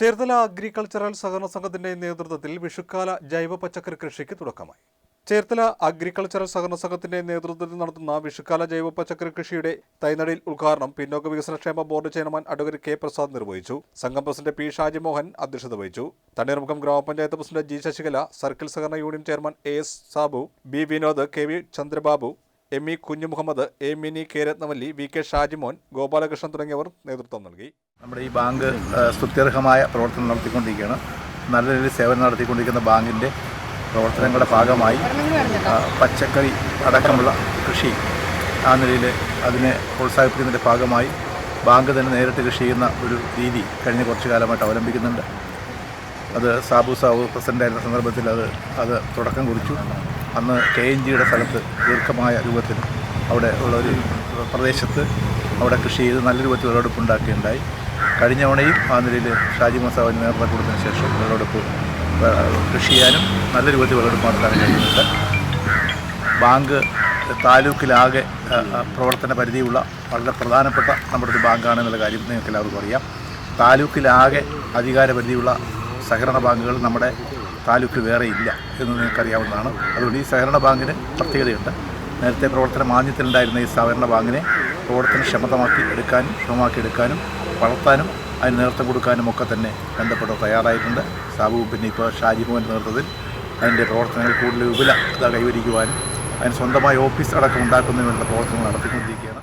Cherthala agricultural സഹകരണ സംഘത്തിന്റെ നേതൃത്വത്തിൽ വിഷുക്കാല ജൈവ പച്ചക്കറി കൃഷിക്ക് തുടക്കമായി. ചേർത്തല അഗ്രികൾച്ചറൽ സഹകരണ സംഘത്തിന്റെ നേതൃത്വത്തിൽ നടത്തുന്ന വിഷുക്കാല ജൈവ പച്ചക്കറി കൃഷിയുടെ തൈനടിയിൽ ഉദ്ഘാടനം പിന്നോക്ക വികസന ക്ഷേമ board chairman advocate K Prasad നിർവഹിച്ചു. സംഘം പ്രസിഡന്റ് പി ഷാജിമോഹൻ അധ്യക്ഷത വഹിച്ചു. തണ്ണീർമുഖം ഗ്രാമപഞ്ചായത്ത് പ്രസിഡന്റ് ജി ശശികല സർക്കിൾ സഹകരണ union chairman A S Sabu B Vinod K V Chandrababu M E Kunjumuhammed A Mini K Rathnavalli V K Shajimon Gopalakrishnan തുടങ്ങിയവർ നേതൃത്വം നൽകി. നമ്മുടെ ഈ ബാങ്ക് സ്തുത്യർഹമായ പ്രവർത്തനം നടത്തിക്കൊണ്ടിരിക്കുകയാണ്. നല്ല രീതിയിൽ സേവനം നടത്തിക്കൊണ്ടിരിക്കുന്ന ബാങ്കിന്റെ പ്രവർത്തനങ്ങളുടെ ഭാഗമായി പച്ചക്കറി അടക്കമുള്ള കൃഷി ആ നിലയിൽ അതിനെ പ്രോത്സാഹിപ്പിക്കുന്നതിന്റെ ഭാഗമായി ബാങ്ക് തന്നെ നേരിട്ട് കൃഷി ചെയ്യുന്ന ഒരു രീതി കഴിഞ്ഞ കുറച്ച് കാലമായിട്ട് അവലംബിക്കുന്നുണ്ട്. അത് സാബു സാബു പ്രസിഡന്റായിരുന്ന സന്ദർഭത്തിൽ അത് അത് തുടക്കം കുറിച്ചു. അന്ന് കെ എൻ ജിയുടെ സ്ഥലത്ത് ദീർഘമായ രൂപത്തിൽ അവിടെ ഉള്ള ഒരു പ്രദേശത്ത് അവിടെ കൃഷി ചെയ്ത് നല്ല രൂപത്തിൽ വിളവെടുപ്പ് ഉണ്ടാക്കുകയുണ്ടായി. കഴിഞ്ഞ തവണയും ആ നിലയിൽ ഷാജി മസാവിന് നേതൃത്വം കൊടുത്തതിന് ശേഷം വിളവെടുപ്പ് കൃഷി ചെയ്യാനും നല്ല രൂപത്തിൽ വിളവെടുപ്പ് നടത്താനും കഴിയുന്നുണ്ട് ബാങ്ക് താലൂക്കിലാകെ പ്രവർത്തന പരിധിയുള്ള വളരെ പ്രധാനപ്പെട്ട നമ്മുടെ ഒരു ബാങ്കാണ് എന്നുള്ള കാര്യം നിങ്ങൾക്ക് എല്ലാവർക്കും അറിയാം. താലൂക്കിലാകെ അധികാര പരിധിയുള്ള സഹകരണ ബാങ്കുകൾ നമ്മുടെ താലൂക്കിൽ വേറെ ഇല്ല എന്ന് നിങ്ങൾക്കറിയാവുന്നതാണ്. അതുകൊണ്ട് ഈ സഹകരണ ബാങ്കിന് പ്രത്യേകതയുണ്ട്. നേരത്തെ പ്രവർത്തന മാന്യത്തിലുണ്ടായിരുന്ന ഈ സഹകരണ ബാങ്കിനെ പ്രവർത്തനക്ഷമതമാക്കി എടുക്കാനും ക്ഷമമാക്കി എടുക്കാനും വളർത്താനും അതിന് നേതൃത്വം കൊടുക്കാനും ഒക്കെ തന്നെ ബന്ധപ്പെട്ട് തയ്യാറായിട്ടുണ്ട്. സാബു പിന്നെ ഇപ്പോൾ ഷാജിമോഹൻ നേതൃത്വത്തിൽ അതിന്റെ പ്രവർത്തനങ്ങൾ കൂടുതൽ വിപുലത കൈവരിക്കുവാനും അതിന് സ്വന്തമായി ഓഫീസ് അടക്കം ഉണ്ടാക്കുന്നതിനുള്ള പ്രവർത്തനങ്ങൾ നടത്തിക്കൊണ്ടിരിക്കുകയാണ്.